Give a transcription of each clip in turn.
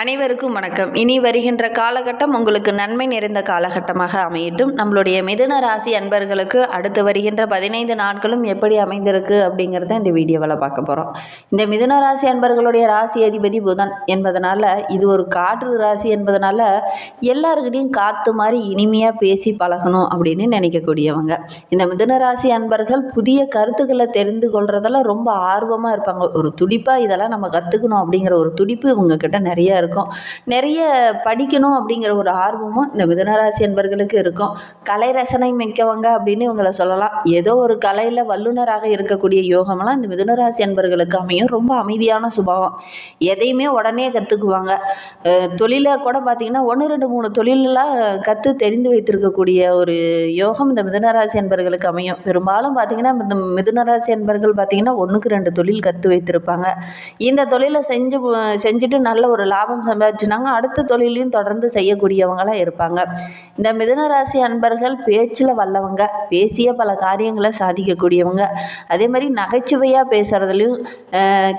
அனைவருக்கும் வணக்கம். இனி வருகின்ற காலகட்டம் உங்களுக்கு நன்மை நிறைந்த காலகட்டமாக அமையட்டும். நம்மளுடைய மிதுன ராசி அன்பர்களுக்கு அடுத்து வருகின்ற பதினைந்து நாட்களும் எப்படி அமைந்திருக்கு அப்படிங்கிறத இந்த வீடியோவில் பார்க்க போகிறோம் இந்த மிதுன ராசி அன்பர்களுடைய ராசி அதிபதி புதன் என்பதனால இது ஒரு காற்று ராசி என்பதனால எல்லாருக்கிட்டையும் காற்று மாதிரி இனிமையாக பேசி பழகணும் அப்படின்னு நினைக்கக்கூடியவங்க. இந்த மிதுன ராசி அன்பர்கள் புதிய கருத்துக்களை தெரிந்து கொள்றதெல்லாம் ரொம்ப ஆர்வமாக இருப்பாங்க. ஒரு துடிப்பாக இதெல்லாம் நம்ம கற்றுக்கணும் அப்படிங்கிற ஒரு துடிப்பு இவங்கக்கிட்ட நிறைய இருக்கும். நிறைய படிக்கணும் அப்படிங்கிற ஒரு ஆர்வமும் இந்த மிதனராசி என்பர்களுக்கு இருக்கும். கலை ரசனை மிக்கவங்க அப்படின்னு இவங்களை சொல்லலாம். ஏதோ ஒரு கலையில் வல்லுனராக இருக்கக்கூடிய யோகமெல்லாம் இந்த மிதனராசி என்பர்களுக்கு அமையும். ரொம்ப அமைதியான சுபாவம். எதையுமே உடனே கற்றுக்குவாங்க தொழிலை கூட பார்த்திங்கன்னா ஒன்று ரெண்டு மூணு தொழிலெலாம் கற்று தெரிந்து வைத்திருக்கக்கூடிய ஒரு யோகம் இந்த மிதுனராசி என்பர்களுக்கு அமையும். பெரும்பாலும் பார்த்திங்கன்னா இந்த மிதுனராசி என்பர்கள் பார்த்திங்கன்னா ஒன்றுக்கு ரெண்டு தொழில் கற்று வைத்திருப்பாங்க. இந்த தொழிலை செஞ்சு செஞ்சுட்டு நல்ல ஒரு லாபம் சம்பாதிச்சுனாங்க. அடுத்த தொழிலையும் தொடர்ந்து செய்யக்கூடியவங்களாக இருப்பாங்க. இந்த மிதனராசி அன்பர்கள் பேச்சில் வல்லவங்க. பேசிய பல காரியங்களை சாதிக்கக்கூடியவங்க. அதே மாதிரி நகைச்சுவையாக பேசுகிறதுலையும்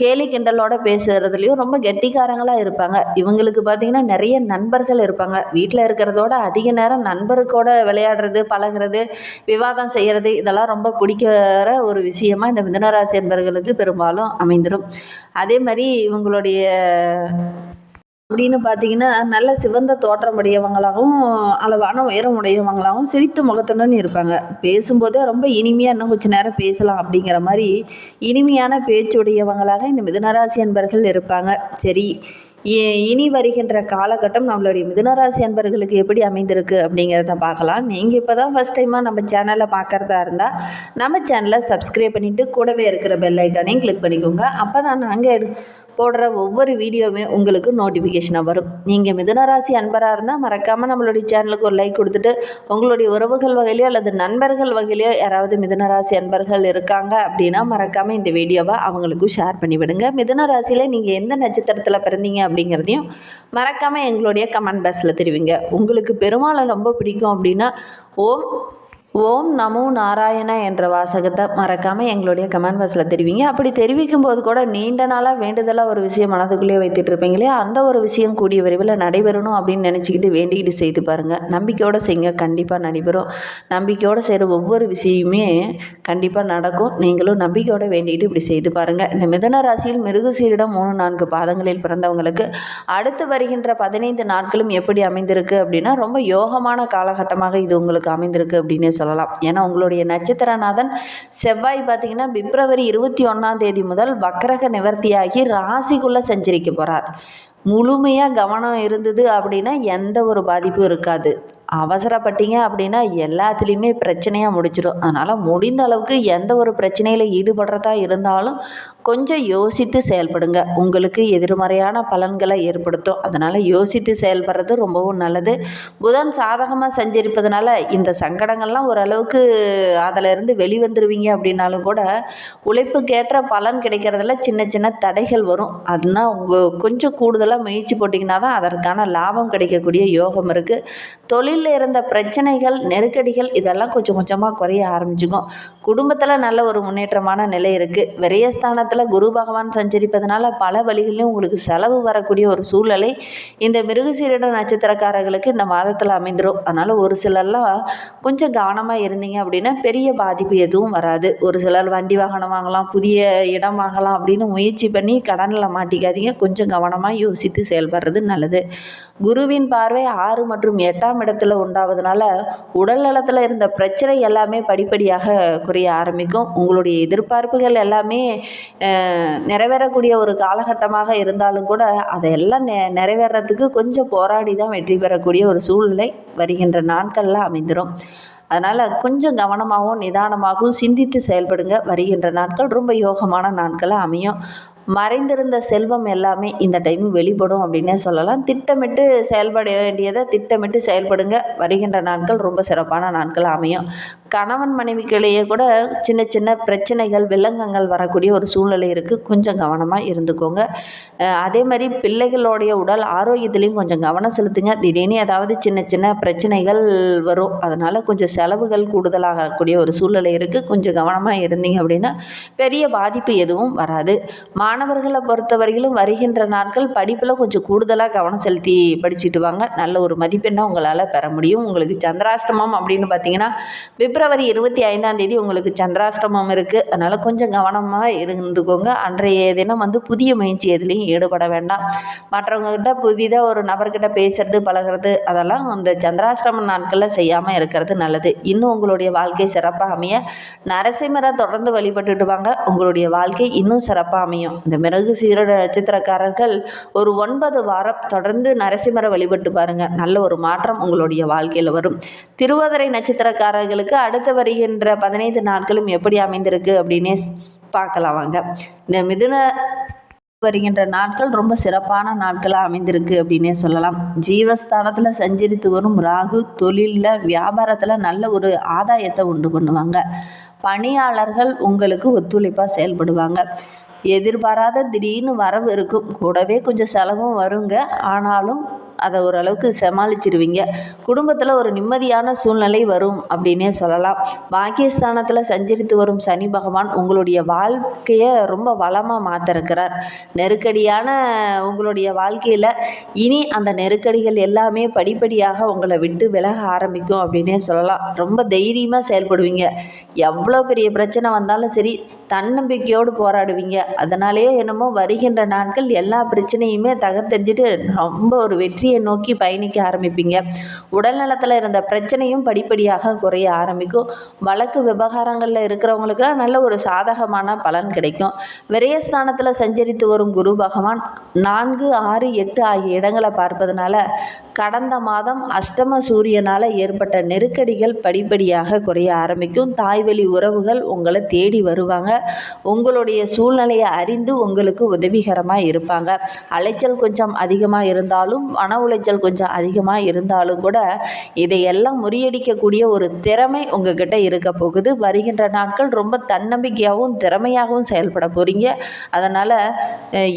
கேலி கிண்டலோட பேசுகிறதுலையும் ரொம்ப கெட்டிக்காரங்களாக இருப்பாங்க. இவங்களுக்கு பார்த்திங்கன்னா நிறைய நண்பர்கள் இருப்பாங்க. வீட்டில் இருக்கிறதோட அதிக நேரம் நண்பருக்கூட விளையாடுறது பழகுறது விவாதம் செய்கிறது இதெல்லாம் ரொம்ப பிடிக்கிற ஒரு விஷயமா இந்த மிதனராசி என்பர்களுக்கு பெரும்பாலும் அமைந்துடும் அதே மாதிரி இவங்களுடைய அப்படின்னு பார்த்தீங்கன்னா நல்ல சிவந்த தோற்றமுடையவங்களாகவும் அளவான உயரம் உடையவங்களாகவும் சிரித்த முகத்துடன் இருப்பாங்க. பேசும்போதே ரொம்ப இனிமையாக இன்னும் கொஞ்சம் நேரம் பேசலாம் அப்படிங்கிற மாதிரி இனிமையான பேச்சுடையவங்களாக இந்த மிதுனராசி அன்பர்கள் இருப்பாங்க. சரி இ- இனி வருகின்ற காலகட்டம் நம்மளுடைய மிதுனராசி அன்பர்களுக்கு எப்படி அமைந்திருக்கு அப்படிங்கிறத பார்க்கலாம். நீங்கள் இப்போ தான் ஃபஸ்ட் டைமாக நம்ம சேனலை பார்க்குறதா இருந்தால் நம்ம சேனலை சப்ஸ்கிரைப் பண்ணிவிட்டு கூடவே இருக்கிற பெல் ஐக்கானையும் கிளிக் பண்ணிக்கோங்க. அப்போ தான் நாங்கள் போடுற ஒவ்வொரு வீடியோவுமே உங்களுக்கு நோட்டிஃபிகேஷனாக வரும். நீங்கள் மிதுனராசி அன்பராக இருந்தால் மறக்காமல் நம்மளுடைய சேனலுக்கு ஒரு லைக் கொடுத்துட்டு உங்களுடைய உறவுகள் வகையிலையோ அல்லது நண்பர்கள் வகையிலையோ யாராவது மிதுனராசி அன்பர்கள் இருக்காங்க அப்படின்னா மறக்காமல் இந்த வீடியோவை அவங்களுக்கும் ஷேர் பண்ணிவிடுங்க மிதனராசியில் நீங்கள் எந்த நட்சத்திரத்தில் பிறந்தீங்க அப்படிங்கிறதையும் மறக்காமல் எங்களுடைய கமெண்ட் பாக்ஸில் தெரிவிங்க. உங்களுக்கு பெருமாளை ரொம்ப பிடிக்கும் அப்படின்னா ஓம் ஓம் நமோ நாராயண என்ற வாசகத்தை மறக்காமல் எங்களுடைய கமெண்ட் பாக்ஸில் தெரிவிங்க. அப்படி தெரிவிக்கும் போது கூட நீண்ட நாளாக வேண்டுதலாக ஒரு விஷயம் மனதுக்குள்ளேயே வைத்துட்டு இருப்பீங்களே அந்த ஒரு விஷயம் கூடிய விரைவில் நடைபெறணும் அப்படின்னு நினச்சிக்கிட்டு வேண்டிக்கிட்டு செய்து பாருங்கள் நம்பிக்கையோடு செய்யுங்க. கண்டிப்பாக நடைபெறும். நம்பிக்கையோடு செய்கிற ஒவ்வொரு விஷயமே கண்டிப்பாக நடக்கும். நீங்களும் நம்பிக்கையோடு வேண்டிக்கிட்டு இப்படி செய்து பாருங்கள் இந்த மிதன ராசியில் மிருகசீரிடம் மூணு நான்கு பாதங்களில் பிறந்தவங்களுக்கு அடுத்து வருகின்ற பதினைந்து நாட்களும் எப்படி அமைந்திருக்கு அப்படின்னா ரொம்ப யோகமான காலகட்டமாக இது உங்களுக்கு அமைந்திருக்கு அப்படின்னு சொல்லலாம். ஏன்னா உங்களுடைய நட்சத்திரநாதன் செவ்வாய் பார்த்தீங்கன்னா பிப்ரவரி இருபத்தி ஒன்றாம் தேதி முதல் வக்கரக நிவர்த்தியாகி ராசிக்குள்ளே சஞ்சரிக்க போகிறார் முழுமையாக கவனம் இருந்தது அப்படின்னா எந்த ஒரு பாதிப்பும் இருக்காது. அவசரப்பட்டீங்க அப்படின்னா எல்லாத்துலேயுமே பிரச்சனையாக முடிச்சிடும் அதனால் முடிந்த அளவுக்கு எந்த ஒரு பிரச்சனையில் ஈடுபடுறதா இருந்தாலும் கொஞ்சம் யோசித்து செயல்படுங்க. உங்களுக்கு எதிர்மறையான பலன்களை ஏற்படுத்தும். அதனால் யோசித்து செயல்படுறது ரொம்பவும் நல்லது. புதன் சாதகமாக சஞ்சரிப்பதனால இந்த சங்கடங்கள்லாம் ஓரளவுக்கு அதிலிருந்து வெளிவந்துருவீங்க அப்படின்னாலும் கூட உழைப்புக்கேற்ற பலன் கிடைக்கிறதுல சின்ன சின்ன தடைகள் வரும். அதுனா உங்கள் கொஞ்சம் கூடுதலாக முயற்சி போட்டிங்கன்னா தான் அதற்கான லாபம் கிடைக்கக்கூடிய யோகம் இருக்குது தொழிலில் இருந்த பிரச்சனைகள் நெருக்கடிகள் இதெல்லாம் கொஞ்சம் கொஞ்சமாக குறைய ஆரம்பிச்சுக்கும். குடும்பத்தில் நல்ல ஒரு முன்னேற்றமான நிலை இருக்குது விரயஸ்தானத்தில் குரு பகவான் சஞ்சரிப்பதனால பல வழிகளிலும் உங்களுக்கு செலவு வரக்கூடிய ஒரு சூழ்நிலை. இந்த மிருகசீரிட நட்சத்திரக்காரர்களுக்கு இந்த மாதத்தில் அமைந்துடும் அதனால் ஒரு சிலர்லாம் கொஞ்சம் கவனமாக இருந்தீங்க அப்படின்னா பெரிய பாதிப்பு எதுவும் வராது. ஒரு சிலர் வண்டி வாகனம் வாங்கலாம் புதிய இடம் வாங்கலாம் அப்படின்னு முயற்சி பண்ணி கடனில் மாட்டிக்காதீங்க. கொஞ்சம் கவனமாக யோசித்து செயல்படுறது நல்லது. குருவின் பார்வை ஆறு மற்றும் எட்டாம் இடத்துல உண்டாவதுனால உடல் நலத்தில் இருந்த பிரச்சனை எல்லாமே படிப்படியாக குறைய ஆரம்பிக்கும். உங்களுடைய எதிர்பார்ப்புகள் எல்லாமே நிறைவேறக்கூடிய ஒரு காலகட்டமாக இருந்தாலும் கூட அதையெல்லாம் நெ நிறைவேறதுக்கு கொஞ்சம் போராடி தான் வெற்றி பெறக்கூடிய ஒரு சூழ்நிலை வருகின்ற நாட்களில் அமைந்துடும் அதனால் கொஞ்சம் கவனமாகவும் நிதானமாகவும் சிந்தித்து செயல்படுங்க. வருகின்ற நாட்கள் ரொம்ப யோகமான நாட்களாக அமையும். மறைந்திருந்த செல்வம் எல்லாமே இந்த டைம் வெளிப்படும் அப்படின்னே சொல்லலாம். திட்டமிட்டு செயல்பட வேண்டியதை திட்டமிட்டு செயல்படுங்க. வருகின்ற நாட்கள் ரொம்ப சிறப்பான நாட்கள் அமையும். கணவன் மனைவிக்கிடையே கூட சின்ன சின்ன பிரச்சனைகள் வில்லங்கங்கள் வரக்கூடிய ஒரு சூழ்நிலை இருக்குது கொஞ்சம் கவனமாக இருந்துக்கோங்க. அதே மாதிரி பிள்ளைகளுடைய உடல் ஆரோக்கியத்துலேயும் கொஞ்சம் கவனம் செலுத்துங்க. திடீர்னு ஏதாவது சின்ன சின்ன பிரச்சனைகள் வரும். அதனால் கொஞ்சம் செலவுகள் கூடுதலாகக்கூடிய ஒரு சூழ்நிலை இருக்குது கொஞ்சம் கவனமாக இருந்தீங்க அப்படின்னா பெரிய பாதிப்பு எதுவும் வராது. மாணவர்களை பொறுத்தவரையிலும் வருகின்ற நாட்கள் படிப்பில் கொஞ்சம் கூடுதலாக கவனம் செலுத்தி படிச்சுட்டு வாங்க. நல்ல ஒரு மதிப்பெண்ணை உங்களால் பெற முடியும். உங்களுக்கு சந்திராஷ்டமம் அப்படின்னு பார்த்தீங்கன்னா பிப்ரவரி இருபத்தி ஐந்தாம் தேதி உங்களுக்கு சந்திராஷ்டமம் இருக்குது அதனால் கொஞ்சம் கவனமாக இருந்துக்கோங்க. அன்றைய தினம் வந்து புதிய முயற்சி எதுலேயும் ஈடுபட வேண்டாம். மற்றவங்ககிட்ட புதிதாக ஒரு நபர்கிட்ட பேசுறது பழகுறது அதெல்லாம் அந்த சந்திராஷ்டம நாட்களில் செய்யாமல் இருக்கிறது நல்லது. இன்னும் உங்களுடைய வாழ்க்கை சிறப்பாக அமைய நரசிம்மரை தொடர்ந்து வழிபட்டுட்டு வாங்க. உங்களுடைய வாழ்க்கை இன்னும் சிறப்பாக அமையும். இந்த மிருகு சீர நட்சத்திரக்காரர்கள் ஒரு ஒன்பது வாரம் தொடர்ந்து நரசிம்மரை வழிபட்டு பாருங்கள் நல்ல ஒரு மாற்றம் உங்களுடைய வாழ்க்கையில் வரும். திருவாதிரை நட்சத்திரக்காரர்களுக்கு அடுத்து வருகின்ற பதினைந்து நாட்களும் எப்படி அமைந்திருக்கு அப்படின்னே பார்க்கலாம் வாங்க. இந்த மிதுன வருகின்ற நாட்கள் ரொம்ப சிறப்பான நாட்களாக அமைந்திருக்கு அப்படின்னே சொல்லலாம். ஜீவஸ்தானத்தில் சஞ்சரித்து வரும் ராகு தொழிலில் வியாபாரத்தில் நல்ல ஒரு ஆதாயத்தை உண்டு பண்ணுவாங்க. பணியாளர்கள் உங்களுக்கு ஒத்துழைப்பாக செயல்படுவாங்க. எதிர்பாராத திடீர்னு வரவு இருக்கும். கூடவே கொஞ்சம் செலவும் வருங்க. ஆனாலும் அதை ஓரளவுக்கு சமாளிச்சிருவீங்க. குடும்பத்தில் ஒரு நிம்மதியான சூழ்நிலை வரும் அப்படின்னே சொல்லலாம். பாக்கியஸ்தானத்தில் சஞ்சரித்து வரும் சனி பகவான் உங்களுடைய வாழ்க்கையை ரொம்ப வளமாக மாற்றிருக்கிறார் நெருக்கடியான உங்களுடைய வாழ்க்கையில் இனி அந்த நெருக்கடிகள் எல்லாமே படிப்படியாக உங்களை விட்டு விலக ஆரம்பிக்கும் அப்படின்னே சொல்லலாம். ரொம்ப தைரியமாக செயல்படுவீங்க. எவ்வளோ பெரிய பிரச்சனை வந்தாலும் சரி தன்னம்பிக்கையோடு போராடுவீங்க. அதனாலேயே என்னமோ வருகின்ற நாட்கள் எல்லா பிரச்சனையுமே தகர்த்தெறிஞ்சிட்டு ரொம்ப ஒரு வெற்றி வெற்றியை நோக்கி பயணிக்க ஆரம்பிப்பீங்க. உடல் நலத்தில் இருந்த பிரச்சனையும் படிப்படியாக குறைய ஆரம்பிக்கும். வழக்கு விவகாரங்களில் இருக்கிறவங்களுக்குலாம் நல்ல ஒரு சாதகமான பலன் கிடைக்கும். விரயஸ்தானத்தில் சஞ்சரித்து வரும் குரு பகவான் நான்கு ஆறு எட்டு ஆகிய இடங்களை பார்ப்பதனால கடந்த மாதம் அஷ்டம சூரியனால் ஏற்பட்ட நெருக்கடிகள் படிப்படியாக குறைய ஆரம்பிக்கும். தாய்வழி உறவுகள் உங்களை தேடி வருவாங்க. உங்களுடைய சூழ்நிலையை அறிந்து உங்களுக்கு உதவிகரமாக இருப்பாங்க. அலைச்சல் கொஞ்சம் அதிகமாக இருந்தாலும் மன உளைச்சல் கொஞ்சம் அதிகமாக இருந்தாலும் கூட இதையெல்லாம் முறியடிக்கக்கூடிய ஒரு திறமை உங்ககிட்ட இருக்க போகுது. வருகின்ற நாட்கள் ரொம்ப தன்னம்பிக்கையாகவும் திறமையாகவும் செயல்பட போகிறீங்க அதனால்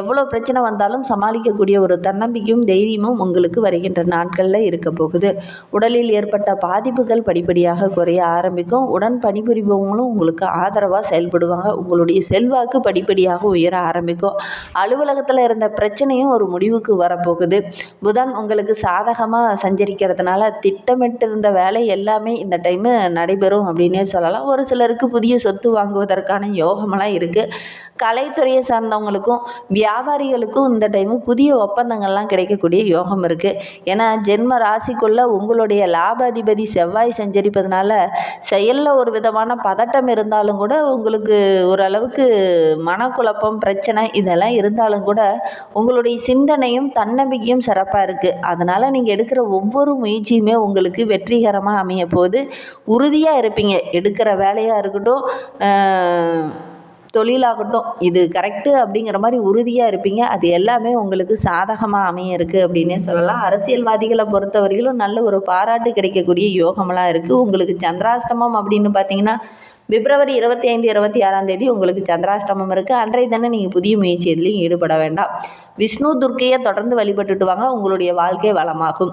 எவ்வளோ பிரச்சனை வந்தாலும் சமாளிக்கக்கூடிய ஒரு தன்னம்பிக்கையும் தைரியமும் உங்களுக்கு வருகின்ற நாட்களில் இருக்க போகுது. உடலில் ஏற்பட்ட பாதிப்புகள் படிப்படியாக குறைய ஆரம்பிக்கும். உடன் பணிபுரிபவங்களும் உங்களுக்கு ஆதரவாக செயல்படுவாங்க. உங்களுடைய செல்வாக்கு படிப்படியாக உயர ஆரம்பிக்கும். அலுவலகத்தில் இருந்த பிரச்சனையும் ஒரு முடிவுக்கு வரப்போகுது புதன் உங்களுக்கு சாதகமாக சஞ்சரிக்கிறதுனால திட்டமிட்டு இருந்த வேலை எல்லாமே இந்த டைமு நடைபெறும் அப்படின்னே சொல்லலாம். ஒரு சிலருக்கு புதிய சொத்து வாங்குவதற்கான யோகமெல்லாம் இருக்குது கலைத்துறையை சார்ந்தவங்களுக்கும் வியாபாரிகளுக்கும் இந்த டைமு புதிய ஒப்பந்தங்கள்லாம் கிடைக்கக்கூடிய யோகம் இருக்குது ஏன்னா ஜென்ம ராசிக்குள்ளே உங்களுடைய லாபாதிபதி செவ்வாய் சஞ்சரிப்பதனால செயலில் ஒரு விதமான பதட்டம் இருந்தாலும் கூட உங்களுக்கு ஓரளவுக்கு மனக்குழப்பம் பிரச்சனை இதெல்லாம் இருந்தாலும் கூட உங்களுடைய சிந்தனையும் தன்னம்பிக்கையும் சிறப்பாக இருக்குது அதனால் நீங்கள் எடுக்கிற ஒவ்வொரு முயற்சியுமே உங்களுக்கு வெற்றிகரமாக அமைய போது உறுதியாக இருப்பீங்க. எடுக்கிற வேலையாக இருக்கட்டும் தொழிலாகட்டும் இது கரெக்டு அப்படிங்கிற மாதிரி உறுதியாக இருப்பீங்க. அது எல்லாமே உங்களுக்கு சாதகமாக அமைய இருக்குது அப்படின்னே சொல்லலாம். அரசியல்வாதிகளை பொறுத்தவரையிலும் நல்ல ஒரு பாராட்டு கிடைக்கக்கூடிய யோகமெல்லாம் இருக்குது உங்களுக்கு சந்திராஷ்டமம் அப்படின்னு பார்த்தீங்கன்னா பிப்ரவரி இருபத்தி ஐந்து இருபத்தி ஆறாம் தேதி உங்களுக்கு சந்திராஷ்டமம் இருக்குது அன்றைய தினம் நீங்கள் புதிய முயற்சி எதுலையும் ஈடுபட வேண்டாம். விஷ்ணு துர்க்கையை தொடர்ந்து வழிபட்டுட்டு வாங்க. உங்களுடைய வாழ்க்கை வளமாகும்.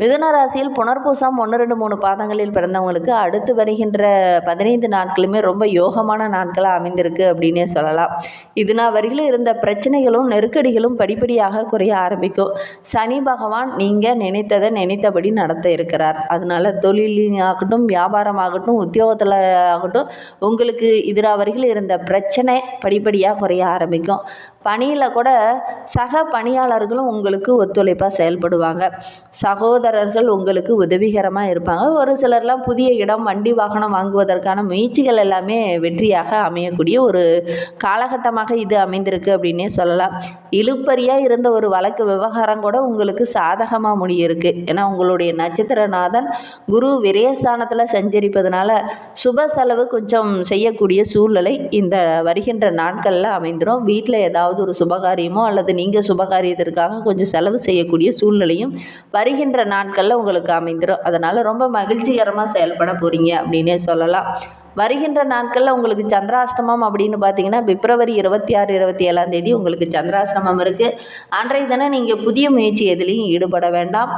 மிதுன ராசியில் புனர்பூசம் ஒன்று ரெண்டு மூணு பாதங்களில் பிறந்தவங்களுக்கு அடுத்து வருகின்ற பதினைந்து நாட்களுமே ரொம்ப யோகமான நாட்களாக அமைந்திருக்கு அப்படின்னே சொல்லலாம். இது நான் வரையில் இருந்த பிரச்சனைகளும் நெருக்கடிகளும் படிப்படியாக குறைய ஆரம்பிக்கும். சனி பகவான் நீங்கள் நினைத்ததை நினைத்தபடி நடத்த இருக்கிறார். அதனால தொழிலாகட்டும் வியாபாரமாகட்டும் உத்தியோகத்தில் ஆகட்டும் உங்களுக்கு இதுரா வரையில் இருந்த பிரச்சனை படிப்படியாக குறைய ஆரம்பிக்கும். பணியில் கூட சக பணியாளர்களும் உங்களுக்கு ஒத்துழைப்பாக செயல்படுவாங்க. சகோதரர்கள் உங்களுக்கு உதவிகரமாக இருப்பாங்க. ஒரு சிலர்லாம் புதிய இடம் வண்டி வாகனம் வாங்குவதற்கான முயற்சிகள் எல்லாமே வெற்றியாக அமையக்கூடிய ஒரு காலகட்டமாக இது அமைந்திருக்கு அப்படின்னே சொல்லலாம். இழுப்பறியாக இருந்த ஒரு வழக்கு விவகாரம் கூட உங்களுக்கு சாதகமாக முடியிருக்கு. ஏன்னா உங்களுடைய நட்சத்திரநாதன் குரு விரயஸ்தானத்தில் சஞ்சரிப்பதனால சுப செலவு கொஞ்சம் செய்யக்கூடிய சூழ்நிலை இந்த வருகின்ற நாட்களில் அமைந்துடும் வீட்டில் ஏதாவது ஒரு சுபகாரியமோ அல்லது நீங்கள் சுபகாரியத்திற்காக கொஞ்சம் செலவு செய்யக்கூடிய சூழ்நிலையும் வருகின்ற நாட்களில் உங்களுக்கு அமைந்துடும் அதனால் ரொம்ப மகிழ்ச்சிகரமாக செயல்பட போகிறீங்க அப்படின்னே சொல்லலாம். வருகின்ற நாட்களில் உங்களுக்கு சந்திராஷ்டமம் அப்படின்னு பார்த்தீங்கன்னா பிப்ரவரி இருபத்தி ஆறு இருபத்தி ஏழாம் தேதி உங்களுக்கு சந்திராஷ்டமம் இருக்குது அன்றைய தினம் நீங்கள் புதிய முயற்சி எதுலேயும் ஈடுபட வேண்டாம்.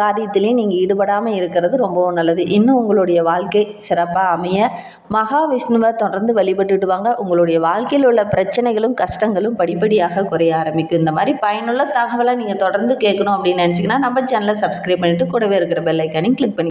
காரியத்திலையும் நீங்கள் ஈடுபடாமல் இருக்கிறது ரொம்பவும் நல்லது. இன்னும் உங்களுடைய வாழ்க்கை சிறப்பாக அமைய. மகாவிஷ்ணுவை தொடர்ந்து வழிபட்டுட்டு வாங்க உங்களுடைய வாழ்க்கையில் உள்ள பிரச்சனைகளும் கஷ்டங்களும் படிப்படியாக குறைய ஆரம்பிக்கும். இந்த மாதிரி பயனுள்ள தகவலை நீங்கள் தொடர்ந்து கேட்கணும் அப்படின்னு நினச்சிங்கன்னா நம்ம சேனலை சப்ஸ்கிரைப் பண்ணிவிட்டு கூடவே இருக்கிற பெல்லைக்கானையும் கிளிக் பண்ணி